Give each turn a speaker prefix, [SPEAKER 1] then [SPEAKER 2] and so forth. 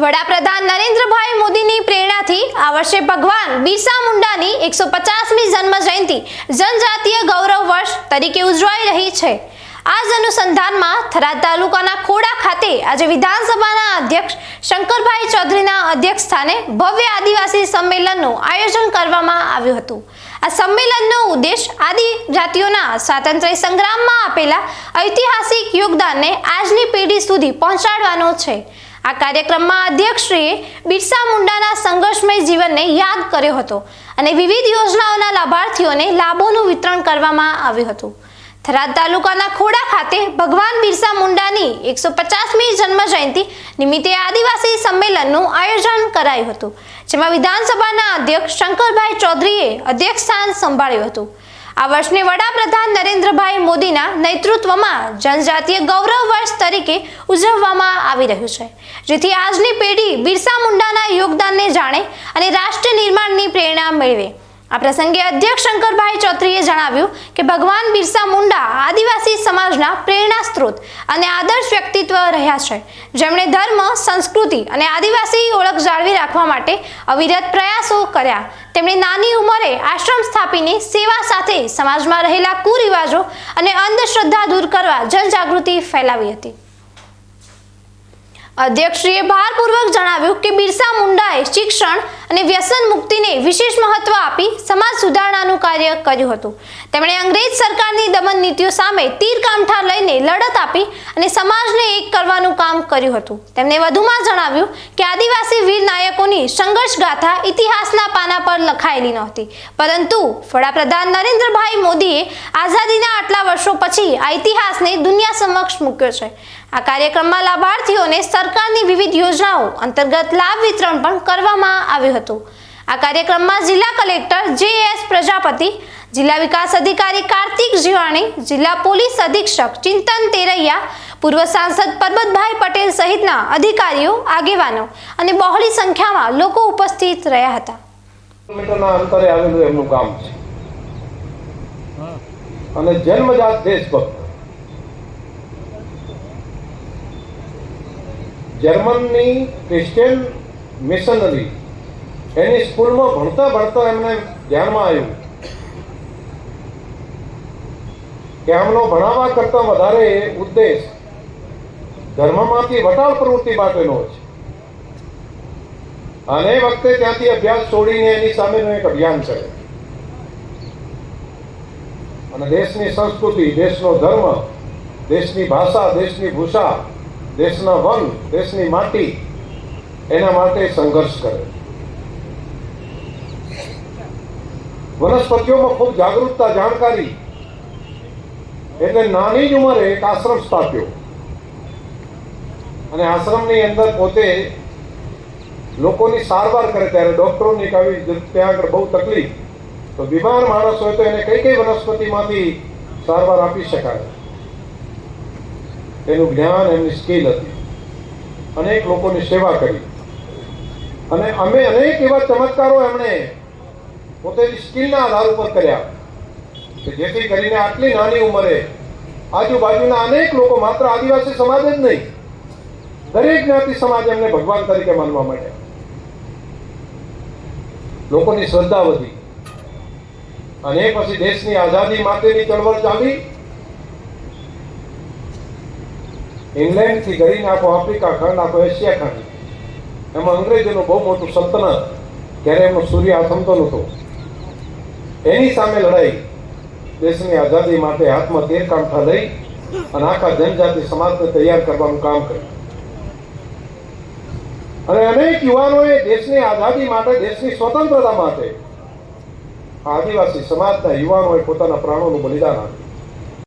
[SPEAKER 1] વડાપ્રધાન નરેન્દ્રભાઈ મોદીની પ્રેરણાથી આ વર્ષે ભગવાન બિરસા મુંડાની એકસો પચાસમી જન્મ જયંતિ જનજાતીય ગૌરવ વર્ષ તરીકે ઉજવાઈ રહી છે. આ જ અનુસંધાનમાં થરાદ તાલુકાના ખોડા ખાતે આજે વિધાનસભાના અધ્યક્ષ શંકરભાઈ ચૌધરીના અધ્યક્ષ સ્થાને ભવ્ય આદિવાસી સંમેલનનું આયોજન કરવામાં આવ્યું હતું. આ સંમેલનનો ઉદ્દેશ આદિજાતિઓના સ્વાતંત્ર્ય સંગ્રામમાં આપેલા ઐતિહાસિક યોગદાનને આજની પેઢી સુધી પહોંચાડવાનો છે. આ કાર્યક્રમમાં અધ્યક્ષશ્રીએ બિરસા મુંડાના સંઘર્ષમય જીવનને યાદ કર્યો હતો અને વિવિધ યોજનાઓના લાભાર્થીઓને લાભોનું વિતરણ કરવામાં આવ્યું હતું. થરાદ તાલુકાના ખોડા ખાતે ભગવાન બિરસા મુંડાની એકસો પચાસમી જન્મ જયંતિ નિમિત્તે આદિવાસી સંમેલનનું આયોજન કરાયું હતું, જેમાં વિધાનસભાના અધ્યક્ષ શંકરભાઈ ચૌધરીએ અધ્યક્ષ સ્થાન સંભાળ્યું હતું. આ વર્ષને વડાપ્રધાન નરેન્દ્રભાઈ મોદીના નેતૃત્વમાં જનજાતીય ગૌરવ વર્ષ તરીકે ઉજવવામાં આવી રહ્યું છે, જેથી આજની પેઢી બિરસા મુંડાના યોગદાનને જાણે અને રાષ્ટ્ર નિર્માણની પ્રેરણા મેળવે. આ પ્રસંગે અધ્યક્ષ શંકરભાઈ ચૌધરીએ જણાવ્યું કે ભગવાન બિરસા મુંડા આદિવાસી સમાજના પ્રેરણા સ્ત્રોત અને આદર્શ વ્યક્તિત્વ રહ્યા છે. જેમણે ધર્મ, સંસ્કૃતિ અને આદિવાસી ઓળખ જાળવી રાખવા માટે અવિરત પ્રયાસો કર્યા. તેમણે નાની ઉંમરે આશ્રમ સ્થાપીને સેવા સાથે સમાજમાં રહેલા કુરિવાજો અને અંધશ્રદ્ધા દૂર કરવા જનજાગૃતિ ફેલાવી હતી. અધ્યક્ષશ્રીએ ભારપૂર્વક જણાવ્યું કે બિરસા મુંડાએ શિક્ષણ અને વ્યસન મુક્તિને વિશેષ મહત્વ આપી સમાજ સુધારણાનું કાર્ય કર્યું હતું. તેમણે અંગ્રેજ સરકારની દમન નીતિઓ સામે તીર કામઠા લઈને લડત આપી અને સમાજને એક કરવાનું કામ કર્યું હતું. તેમણે વધુમાં જણાવ્યું કે આદિવાસી વીર નાયકોની સંઘર્ષ ગાથા ઇતિહાસના પાના પર લખાયેલી નહોતી. પરંતુ વડાપ્રધાન નરેન્દ્રભાઈ મોદીએ આઝાદીના આટલા વર્ષો પછી આ ઇતિહાસને દુનિયા સમક્ષ મૂક્યો છે. આ કાર્યક્રમમાં લાભાર્થીઓને સરકારની વિવિધ યોજનાઓ અંતર્ગત લાભ વિતરણ પણ કરવામાં આવ્યું હતું. આ કાર્યક્રમમાં જિલ્લા કલેક્ટર જે એસ પ્રજાપતિ, જિલ્લા વિકાસ અધિકારી કાર્તિક જીવાણી, જિલ્લા પોલીસ અધિક્ષક ચિંતન તેરૈયા, પૂર્વ સાંસદ પરબતભાઈ પટેલ સહિતના અધિકારીઓ, આગેવાનો અને બહોળી સંખ્યામાં લોકો ઉપસ્થિત રહ્યા હતા.
[SPEAKER 2] અને જન્મજાત દેશભક્ત. જર્મનની ક્રિશ્ચિયન મિશનરી એની સ્કૂલમાં ભણતા ભણતા એમને ધ્યાનમાં આવ્યું કે આમનો ભણાવવા કરતા વધારે ઉદ્દેશ ધર્મમાંથી વટાળ પ્રવૃત્તિ માટેનો છે. અને વખતે ત્યાંથી અભ્યાસ છોડીને એની સામેનું એક અભિયાન કરે અને દેશની સંસ્કૃતિ, દેશનો ધર્મ, દેશની ભાષા, દેશની ભૂષા, દેશના વન દેશની માટી એના માટે સંઘર્ષ કરે વનસ્પતિઓમાં ખૂબ જાગૃતતા જાણકારી. એટલે નાની જ ઉંમરે એક આશ્રમ સ્થાપ્યો. અને આશ્રમની અંદર પોતે લોકોની સારવાર કરે ત્યારે ડોક્ટરોની આવી ત્યાં આગળ બહુ તકલીફ. તો બીમાર માણસ હોય તો એને કઈ કઈ વનસ્પતિમાંથી સારવાર આપી શકાય? એનું જ્ઞાન, એમની સ્કિલ હતી. અનેક લોકોની સેવા કરી. અને અમે અનેક એવા ચમત્કારો એમણે પોતાની સ્કિલના આધાર ઉપર કર્યા. કે જેથી કરીને આટલી નાની ઉંમરે આજુબાજુના અનેક લોકો માત્ર આદિવાસી સમાજ જ નહીં, દરેક જ્ઞાતિ સમાજ એમને ભગવાન તરીકે માનવા માંડ્યા લોકોની શ્રદ્ધા વધી. અને પછી દેશની આઝાદી માટેની ચળવળ ચાલી. ઇંગ્લેન્ડથી કરીને આખો આફ્રિકા ખંડ, આખો એશિયા ખંડ. એમાં અંગ્રેજોનું બહુ મોટું સલ્તનત ત્યારે એમનો સૂર્ય આથમતો નહોતો. એની સામે લડાઈ. દેશની આઝાદી માટે હાથમાં તેર કામઠા લઈ અને આખા જનજાતિ સમાજને તૈયાર કરવાનું કામ કર્યું. અને અનેક યુવાનોએ દેશની આઝાદી માટે, દેશની સ્વતંત્રતા માટે આદિવાસી સમાજના યુવાનોએ પોતાના પ્રાણોનું બલિદાન આપ્યું.